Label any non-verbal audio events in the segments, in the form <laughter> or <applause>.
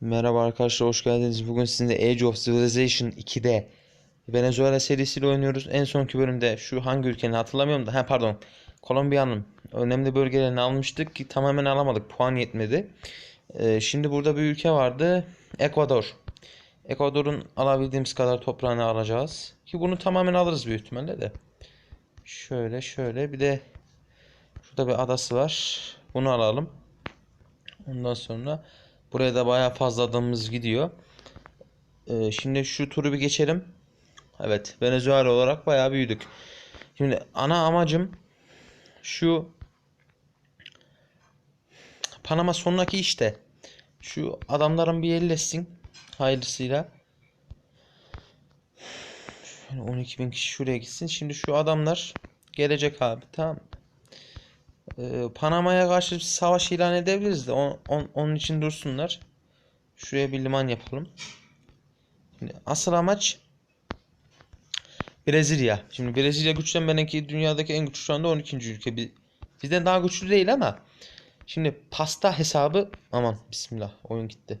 Merhaba arkadaşlar hoş geldiniz. Bugün sizinle Age of Civilization 2'de Venezuela serisiyle oynuyoruz. En sonki bölümde şu hangi ülkenin hatırlamıyorum da ha pardon Kolombiya'nın önemli bölgelerini almıştık ki tamamen alamadık. Puan yetmedi. Ee, şimdi burada bir ülke vardı. Ekvador. Ekvador'un alabildiğimiz kadar toprağını alacağız. Ki bunu tamamen alırız büyük ihtimalle de. Şöyle şöyle bir de şurada bir adası var. Bunu alalım. Ondan sonra buraya da bayağı fazla adamımız gidiyor. Ee, şimdi şu turu bir geçelim. Evet, Venezuela olarak bayağı büyüdük. Şimdi ana amacım şu Panama sonraki işte. Şu adamların bir ellesin hayırlısıyla. Şöyle 12 bin kişi şuraya gitsin. Şimdi şu adamlar gelecek abi tamam Ee, Panama'ya karşı bir savaş ilan edebiliriz de on- on- onun için dursunlar. Şuraya bir liman yapalım. Şimdi asıl amaç Brezilya. Şimdi Brezilya güçlenmeyen ki dünyadaki en güçlü şu anda 12. ülke. Bizden daha güçlü değil ama şimdi pasta hesabı aman bismillah oyun gitti.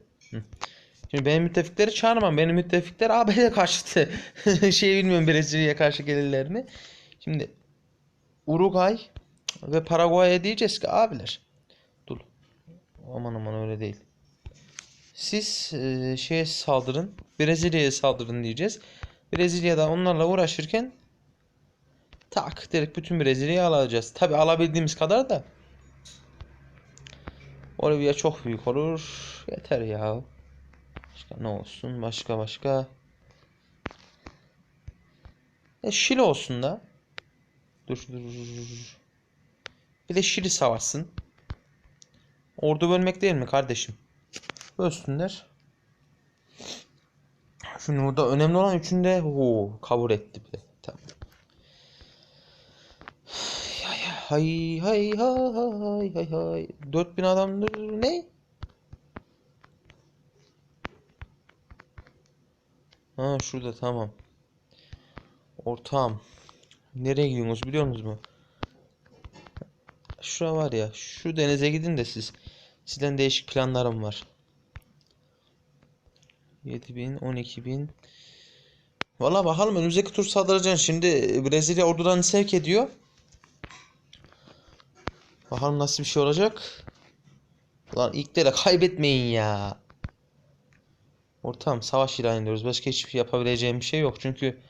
Şimdi benim müttefikleri çağırmam. Benim müttefikler AB'ye karşıtı. <laughs> şey bilmiyorum Brezilya'ya karşı gelirlerini. Şimdi Uruguay ve Paraguay'a diyeceğiz ki abiler. Dur. Aman aman öyle değil. Siz e, şeye saldırın. Brezilya'ya saldırın diyeceğiz. Brezilya'da onlarla uğraşırken tak direkt bütün Brezilya'yı alacağız. Tabi alabildiğimiz kadar da. Bolivya çok büyük olur. Yeter ya. Başka ne olsun? Başka başka. E Şili olsun da. Dur dur dur. Bir de Şili savaşsın. Ordu bölmek değil mi kardeşim? Bölsünler. Şimdi burada önemli olan üçünde o kabul etti bir de. Tamam. Hay hay hay hay hay hay. 4000 adamdır ne? Ha şurada tamam. Ortağım. Nereye gidiyorsunuz biliyor musunuz mu? Şura var ya. Şu denize gidin de siz. Sizden değişik planlarım var. 7000, 12000. Valla bakalım önümüzdeki tur saldıracaksın. Şimdi Brezilya ordularını sevk ediyor. Bakalım nasıl bir şey olacak. Lan ilk de kaybetmeyin ya. Ortam savaş ilan ediyoruz. Başka hiçbir şey yapabileceğim bir şey yok. Çünkü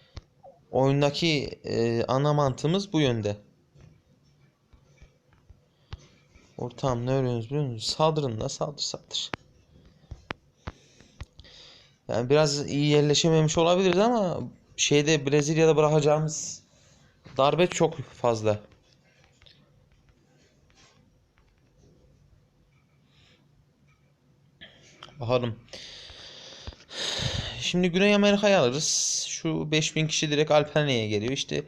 oyundaki e, ana mantığımız bu yönde. Ortam ne örüyorsunuz biliyor musunuz? Saldırın da saldır saldır. Yani biraz iyi yerleşememiş olabiliriz ama şeyde Brezilya'da bırakacağımız darbe çok fazla. Bakalım. Şimdi Güney Amerika'yı alırız. Şu 5000 kişi direkt Alperne'ye geliyor. İşte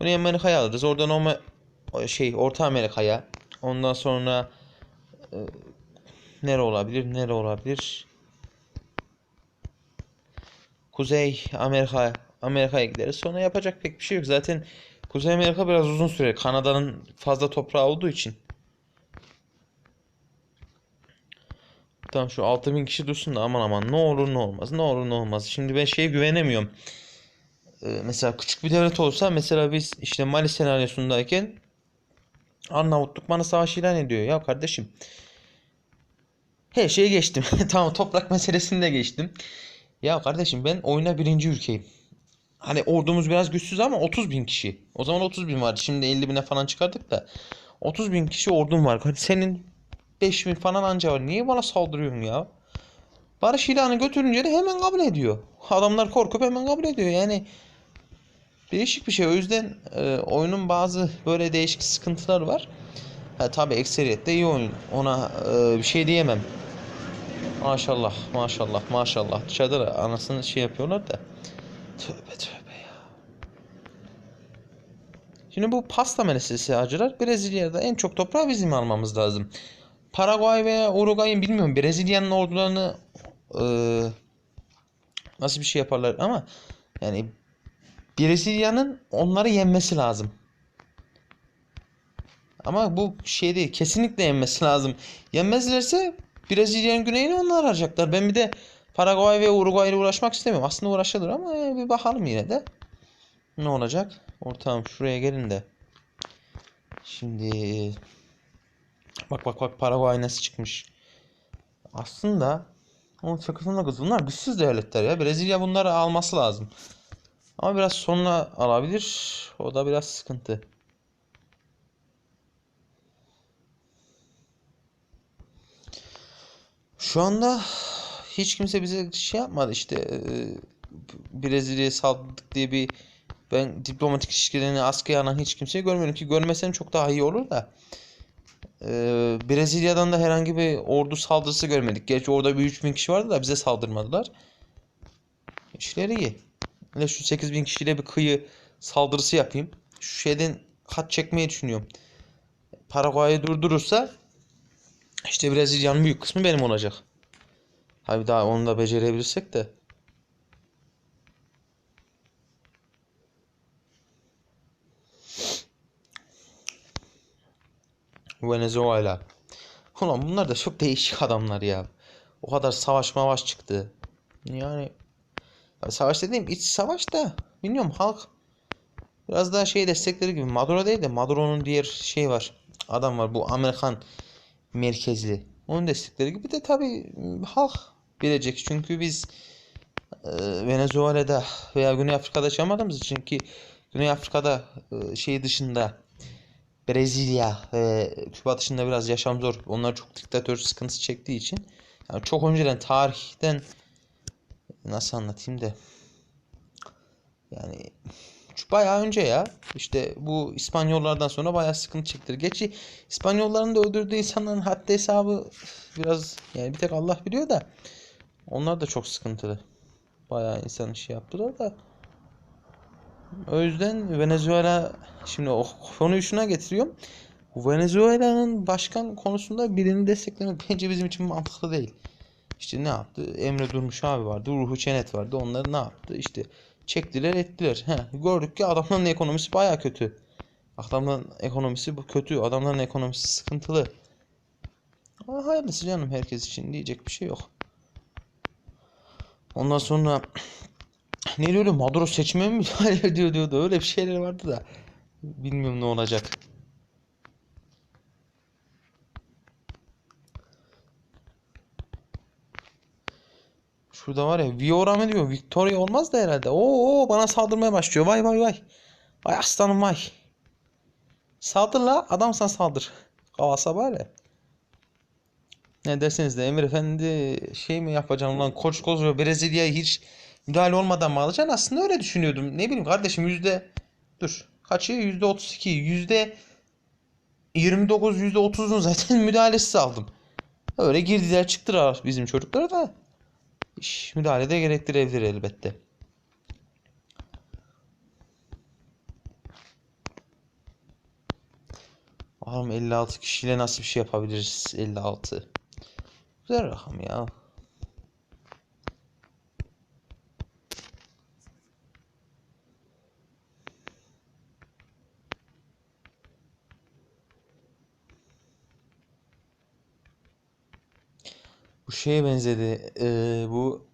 Güney Amerika'yı alırız. Oradan o şey Orta Amerika'ya. Ondan sonra e, nere olabilir? Nere olabilir? Kuzey Amerika Amerika'ya gideriz. Sonra yapacak pek bir şey yok. Zaten Kuzey Amerika biraz uzun süre. Kanada'nın fazla toprağı olduğu için. Tamam şu 6000 kişi dursun da aman aman ne olur ne olmaz. Ne olur ne olmaz. Şimdi ben şeye güvenemiyorum. Ee, mesela küçük bir devlet olsa mesela biz işte Mali senaryosundayken Arnavutluk bana savaş ilan ediyor. Ya kardeşim her şeyi geçtim. <laughs> tamam toprak meselesini de geçtim. Ya kardeşim ben oyuna birinci ülkeyim. Hani ordumuz biraz güçsüz ama 30 bin kişi. O zaman 30 bin vardı. Şimdi 50 bine falan çıkardık da. 30 bin kişi ordum var. Hadi senin 5 bin falan anca var. Niye bana saldırıyorsun ya? Barış ilanı götürünce de hemen kabul ediyor. Adamlar korkup hemen kabul ediyor. Yani değişik bir şey. O yüzden e, oyunun bazı böyle değişik sıkıntıları var. Ha tabii ekseriyette iyi oyun. Ona e, bir şey diyemem. Maşallah, maşallah, maşallah. Dışarıda da anasını şey yapıyorlar da. Tövbe tövbe ya. Şimdi bu pasta meselesi acılar. Brezilya'da en çok toprağı bizim almamız lazım. Paraguay veya Uruguay'ın bilmiyorum. Brezilya'nın ordularını e, nasıl bir şey yaparlar ama yani Brezilya'nın onları yenmesi lazım. Ama bu şey değil. Kesinlikle yenmesi lazım. Yenmezlerse Brezilya'nın güneyini onlar arayacaklar. Ben bir de Paraguay ve Uruguay ile uğraşmak istemiyorum. Aslında uğraşılır ama e, bir bakalım yine de. Ne olacak? Ortağım şuraya gelin de. Şimdi bak bak bak Paraguay nasıl çıkmış. Aslında onun şakasında kız bunlar güçsüz devletler ya. Brezilya bunları alması lazım. Ama biraz sonra alabilir. O da biraz sıkıntı. Şu anda hiç kimse bize şey yapmadı işte e, Brezilya'ya saldırdık diye bir ben diplomatik ilişkilerini askıya alan hiç kimseyi görmüyorum ki görmesem çok daha iyi olur da e, Brezilya'dan da herhangi bir ordu saldırısı görmedik. Gerçi orada bir 3000 kişi vardı da bize saldırmadılar. İşleri iyi. Hele şu 8000 kişiyle bir kıyı saldırısı yapayım. Şu şeyden kat çekmeyi düşünüyorum. Paraguay'ı durdurursa işte Brezilya'nın büyük kısmı benim olacak. Tabii daha onu da becerebilirsek de. Venezuela. Ulan bunlar da çok değişik adamlar ya. O kadar savaş mavaş çıktı. Yani ya savaş dediğim iç savaş da bilmiyorum halk biraz daha şey destekleri gibi Maduro değil de Maduro'nun diğer şey var. Adam var bu Amerikan merkezli. Onun destekleri gibi de tabii halk bilecek. Çünkü biz e, Venezuela'da veya Güney Afrika'da yaşamadığımız için ki Güney Afrika'da e, şey dışında Brezilya ve Küba dışında biraz yaşam zor. Onlar çok diktatör sıkıntısı çektiği için yani çok önceden tarihten nasıl anlatayım da yani bayağı önce ya işte bu İspanyollardan sonra bayağı sıkıntı çektir. Geçi İspanyolların da öldürdüğü insanların haddi hesabı biraz yani bir tek Allah biliyor da onlar da çok sıkıntılı. Bayağı insan şey yaptılar da o yüzden Venezuela şimdi o konuyu şuna getiriyorum. Venezuela'nın başkan konusunda birini desteklemek bence bizim için mantıklı değil. İşte ne yaptı? Emre Durmuş abi vardı. Ruhu Çenet vardı. Onları ne yaptı? İşte çektiler ettiler. He, gördük ki adamların ekonomisi baya kötü. Adamların ekonomisi bu kötü. Adamların ekonomisi sıkıntılı. Ama hayırlısı canım herkes için diyecek bir şey yok. Ondan sonra ne diyordu? Maduro seçime mi müdahale <laughs> ediyor diyordu. Öyle bir şeyler vardı da. Bilmiyorum ne olacak. Şurada var ya Viora mı diyor? Victoria olmaz da herhalde. Oo, bana saldırmaya başlıyor. Vay vay vay. Vay aslanım vay. Saldır la. Adamsan saldır. Var ya. Ne derseniz de Emir Efendi şey mi yapacaksın lan koç koca Brezilya'yı hiç müdahale olmadan mı alacaksın? Aslında öyle düşünüyordum. Ne bileyim kardeşim yüzde dur kaçı yüzde 32 yüzde 29 yüzde 30'un zaten <laughs> müdahalesiz aldım. Öyle girdiler çıktılar bizim çocuklara da. İş müdahale de gerektirebilir elbette. Bakalım 56 kişiyle nasıl bir şey yapabiliriz 56. Güzel rakam ya. Şeye benzedi. Ee, bu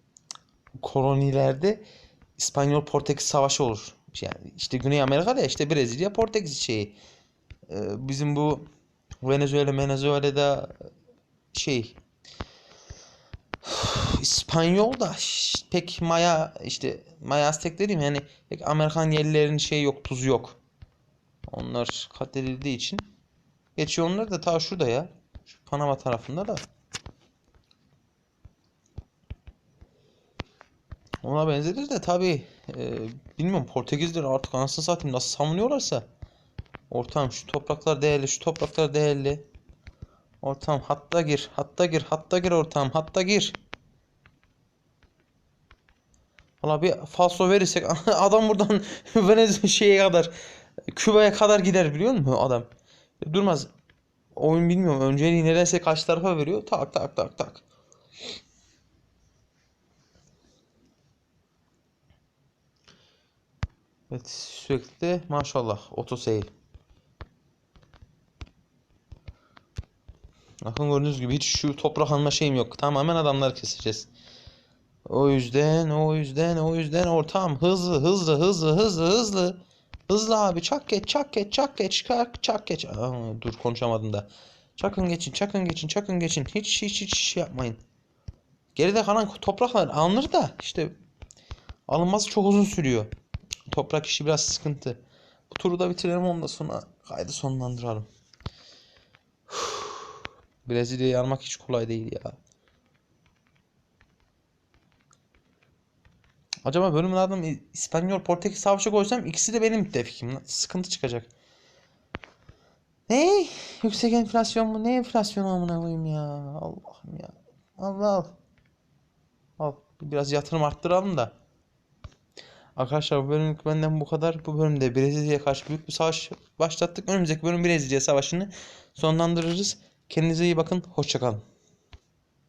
kolonilerde İspanyol Portekiz savaşı olur. Yani işte Güney Amerika'da işte Brezilya Portekiz şeyi. Ee, bizim bu Venezuela Venezuela'da şey İspanyol da pek Maya işte Maya Aztek dediğim yani pek Amerikan yerlilerin şey yok tuzu yok. Onlar katledildiği için. Geçiyor onlar da ta şurada ya. Şu Panama tarafında da. Ona benzedir de tabii e, bilmiyorum Portekizler artık anasını satayım nasıl savunuyorlarsa. Ortam şu topraklar değerli şu topraklar değerli. Ortam hatta gir hatta gir hatta gir ortam hatta gir. Valla bir falso verirsek <laughs> adam buradan <laughs> Venezuela şeye kadar Küba'ya kadar gider biliyor musun adam? Durmaz. Oyun bilmiyorum. Önceliği nedense karşı tarafa veriyor. Tak tak tak tak. Evet sürekli maşallah otoseyir. Bakın gördüğünüz gibi hiç şu toprak alma şeyim yok. Tamamen adamları keseceğiz. O yüzden, o yüzden, o yüzden ortam hızlı, hızlı, hızlı, hızlı, hızlı. Hızlı abi çak geç, çak geç, çak geç, çak, çak geç. Aa, dur konuşamadım da. Çakın geçin, çakın geçin, çakın geçin. Hiç hiç hiç şey yapmayın. Geride kalan topraklar alınır da işte alınması çok uzun sürüyor. Toprak işi biraz sıkıntı. Bu turu da bitirelim ondan sonra kaydı sonlandıralım. <sighs> Brezilya'yı almak hiç kolay değil ya. Acaba bölümün adını İspanyol Portekiz Savaşı koysam ikisi de benim müttefikim. Sıkıntı çıkacak. Ne? Yüksek enflasyon mu? Ne enflasyon amına koyayım ya? Allah'ım ya. Al al. Al. Biraz yatırım arttıralım da. Arkadaşlar bu bölümlük benden bu kadar. Bu bölümde Brezilya'ya karşı büyük bir savaş başlattık. Önümüzdeki bölüm Brezilya Savaşı'nı sonlandırırız. Kendinize iyi bakın. Hoşçakalın.